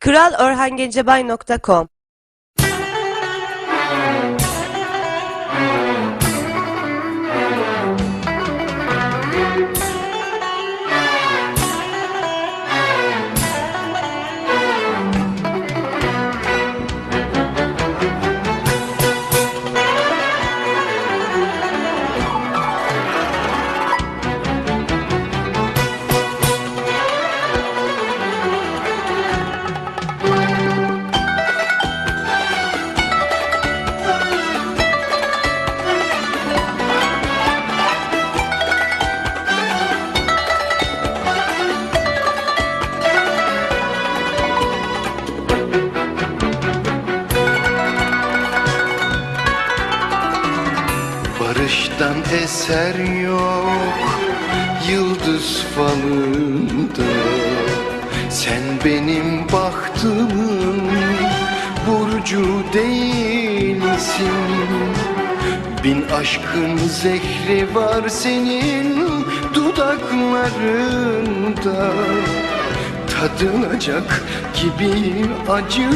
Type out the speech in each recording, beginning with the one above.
kralorhangencebay.com Barıştan eser yok Yıldız falında. Sen benim bahtımın Burcu değilsin. Bin aşkın zehri var senin dudaklarında. Tadılacak gibi acı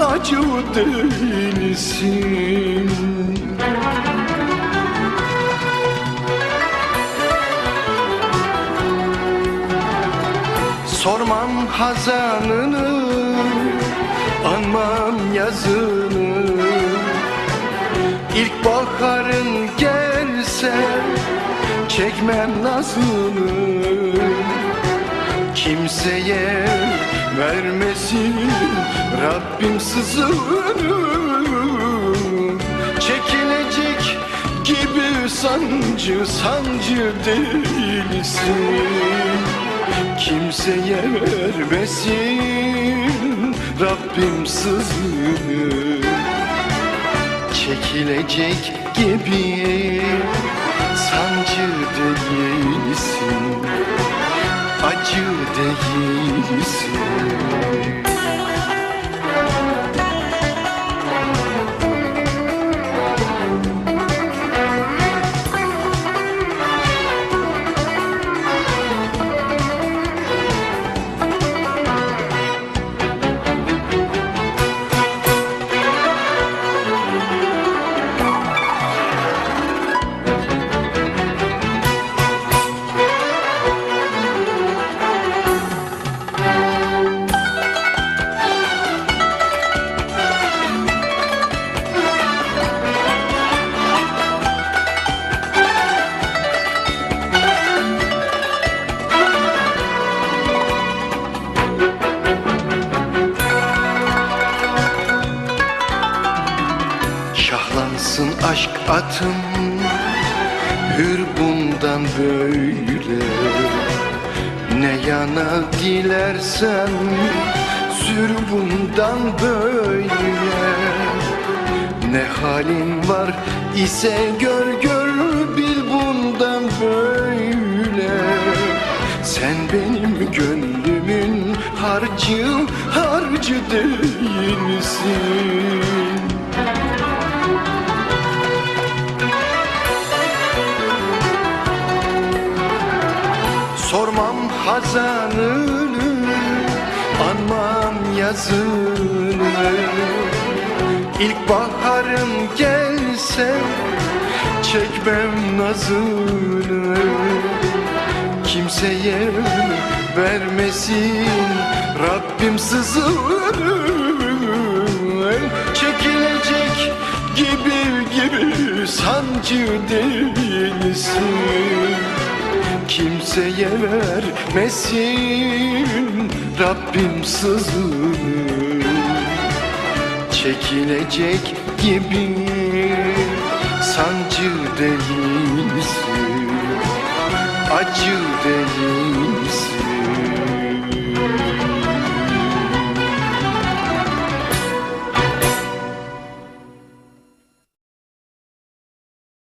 acı değilsin Sormam hazanını Anmam yazını. İlk baharın gelse Çekmem nazını. Kimseye vermesin Rabbim sızını. Çekilecek gibi sancı sancı değilsin Kimseye vermesin Rabbim sızını Çekilecek gibi sancı değilsin Acı değilsin Şahlansın aşk atım Hür bundan böyle. Ne yana dilersen Sür bundan böyle. Ne halin var ise gör gör Bil bundan böyle. Sen benim gönlümün harcı Harcı değilsin hazanını Anmam yazını İlk baharım gelse Çekmem nazını. Kimseye vermesin Rabbim sızını Çekilecek gibi gibi sancı değilsin Kimseye vermesin. Rabbim sızını Çekilecek gibi. Sancı değilsin Acı değilsin